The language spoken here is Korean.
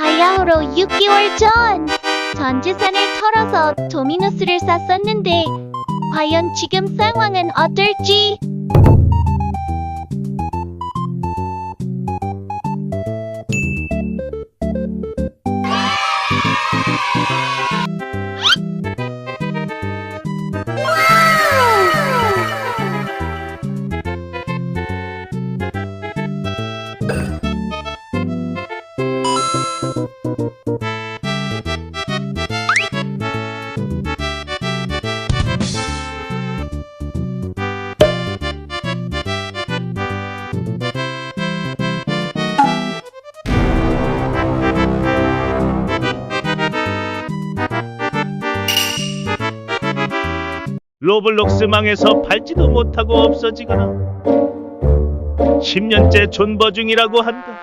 바야흐로 6개월 전! 전 재산을 털어서 도미노스를 샀었는데 과연 지금 상황은 어떨지? 로블록스 망해서 팔지도 못하고 없어지거나 10년째 존버 중이라고 한다.